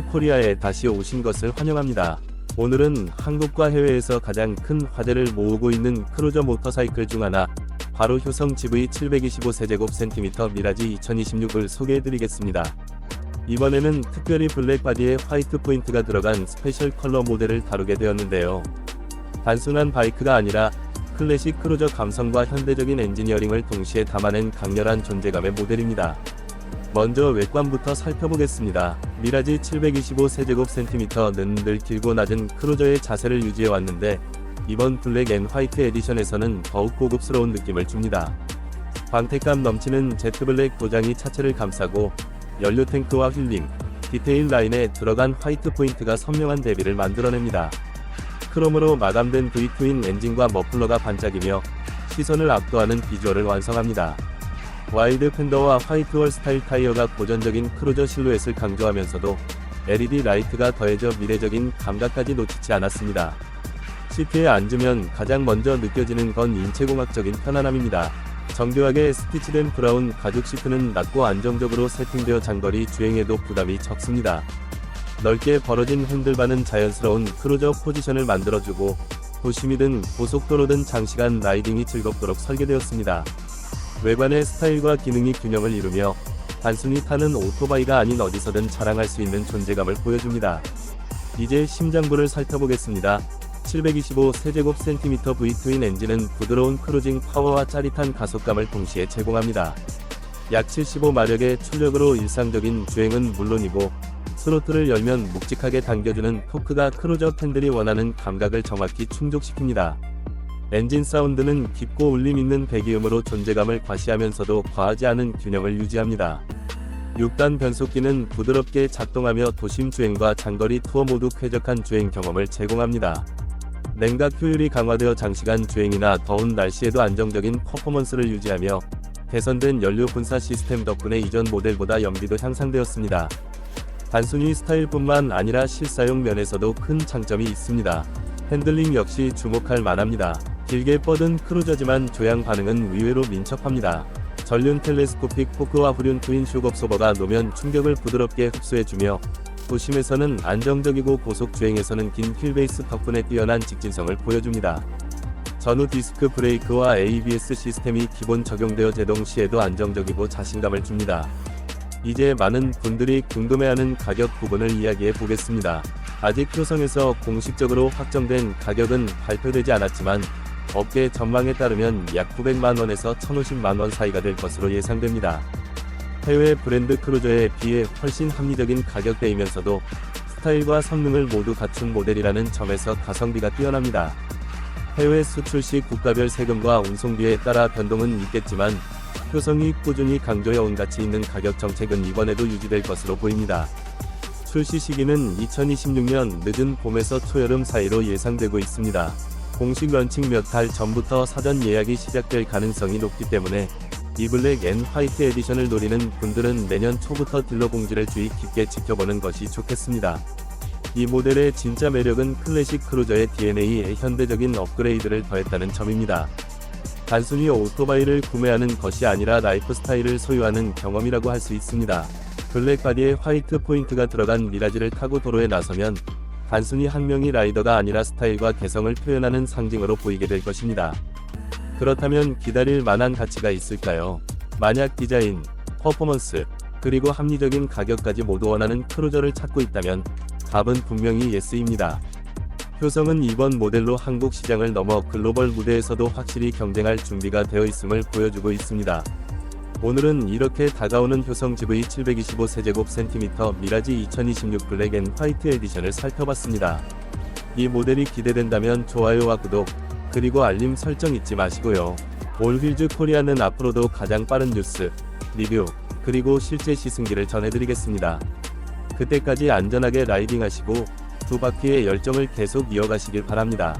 코리아에 다시 오신 것을 환영합니다. 오늘은 한국과 해외에서 가장 큰 화제를 모으고 있는 크루저 모터사이클 중 하나, 바로 효성 GV 725세제곱센티미터 미라지 2026을 소개해드리겠습니다. 이번에는 특별히 블랙 바디에 화이트 포인트가 들어간 스페셜 컬러 모델을 다루게 되었는데요. 단순한 바이크가 아니라 클래식 크루저 감성과 현대적인 엔지니어링을 동시에 담아낸 강렬한 존재감의 모델입니다. 먼저 외관부터 살펴보겠습니다. 미라지 725세제곱센티미터는 늘 길고 낮은 크루저의 자세를 유지해왔는데 이번 블랙 앤 화이트 에디션에서는 더욱 고급스러운 느낌을 줍니다. 광택감 넘치는 제트블랙 도장이 차체를 감싸고 연료 탱크와 휠링, 디테일 라인에 들어간 화이트 포인트가 선명한 대비를 만들어냅니다. 크롬으로 마감된 V2인 엔진과 머플러가 반짝이며 시선을 압도하는 비주얼을 완성합니다. 와이드 팬더와 화이트월 스타일 타이어가 고전적인 크루저 실루엣을 강조하면서도 LED 라이트가 더해져 미래적인 감각까지 놓치지 않았습니다. 시트에 앉으면 가장 먼저 느껴지는 건 인체공학적인 편안함입니다. 정교하게 스티치된 브라운 가죽 시트는 낮고 안정적으로 세팅되어 장거리 주행에도 부담이 적습니다. 넓게 벌어진 핸들바는 자연스러운 크루저 포지션을 만들어주고 도심이든 고속도로든 장시간 라이딩이 즐겁도록 설계되었습니다. 외관의 스타일과 기능이 균형을 이루며 단순히 타는 오토바이가 아닌 어디서든 자랑할 수 있는 존재감을 보여줍니다. 이제 심장부를 살펴보겠습니다. 725 세제곱센티미터 V2인 엔진은 부드러운 크루징 파워와 짜릿한 가속감을 동시에 제공합니다. 약 75마력의 출력으로 일상적인 주행은 물론이고 스로틀을 열면 묵직하게 당겨주는 토크가 크루저 팬들이 원하는 감각을 정확히 충족시킵니다. 엔진 사운드는 깊고 울림 있는 배기음으로 존재감을 과시하면서도 과하지 않은 균형을 유지합니다. 6단 변속기는 부드럽게 작동하며 도심 주행과 장거리 투어 모두 쾌적한 주행 경험을 제공합니다. 냉각 효율이 강화되어 장시간 주행이나 더운 날씨에도 안정적인 퍼포먼스를 유지하며 개선된 연료 분사 시스템 덕분에 이전 모델보다 연비도 향상되었습니다. 단순히 스타일뿐만 아니라 실사용 면에서도 큰 장점이 있습니다. 핸들링 역시 주목할 만합니다. 길게 뻗은 크루저지만 조향 반응은 의외로 민첩합니다. 전륜 텔레스코픽 포크와 후륜 트윈 쇼겁소버가 노면 충격을 부드럽게 흡수해주며 도심에서는 안정적이고 고속 주행에서는 긴 휠베이스 덕분에 뛰어난 직진성을 보여줍니다. 전후 디스크 브레이크와 ABS 시스템이 기본 적용되어 제동 시에도 안정적이고 자신감을 줍니다. 이제 많은 분들이 궁금해하는 가격 부분을 이야기해 보겠습니다. 아직 효성에서 공식적으로 확정된 가격은 발표되지 않았지만 업계 전망에 따르면 약 900만원에서 1050만원 사이가 될 것으로 예상됩니다. 해외 브랜드 크루저에 비해 훨씬 합리적인 가격대이면서도 스타일과 성능을 모두 갖춘 모델이라는 점에서 가성비가 뛰어납니다. 해외 수출 시 국가별 세금과 운송비에 따라 변동은 있겠지만 효성이 꾸준히 강조해온 가치 있는 가격 정책은 이번에도 유지될 것으로 보입니다. 출시 시기는 2026년 늦은 봄에서 초여름 사이로 예상되고 있습니다. 공식 런칭 몇 달 전부터 사전 예약이 시작될 가능성이 높기 때문에 이 블랙 앤 화이트 에디션을 노리는 분들은 내년 초부터 딜러 공지를 주의 깊게 지켜보는 것이 좋겠습니다. 이 모델의 진짜 매력은 클래식 크루저의 DNA에 현대적인 업그레이드를 더했다는 점입니다. 단순히 오토바이를 구매하는 것이 아니라 라이프 스타일을 소유하는 경험이라고 할 수 있습니다. 블랙 바디에 화이트 포인트가 들어간 미라지를 타고 도로에 나서면 단순히 한 명이 라이더가 아니라 스타일과 개성을 표현하는 상징으로 보이게 될 것입니다. 그렇다면 기다릴 만한 가치가 있을까요? 만약 디자인, 퍼포먼스, 그리고 합리적인 가격까지 모두 원하는 크루저를 찾고 있다면 답은 분명히 예스입니다. 효성은 이번 모델로 한국 시장을 넘어 글로벌 무대에서도 확실히 경쟁할 준비가 되어 있음을 보여주고 있습니다. 오늘은 이렇게 다가오는 효성 GV 725세제곱센티미터 미라지 2026 블랙 앤 화이트 에디션을 살펴봤습니다. 이 모델이 기대된다면 좋아요와 구독, 그리고 알림 설정 잊지 마시고요. 올휠즈 코리아는 앞으로도 가장 빠른 뉴스, 리뷰, 그리고 실제 시승기를 전해드리겠습니다. 그때까지 안전하게 라이딩하시고 두 바퀴의 열정을 계속 이어가시길 바랍니다.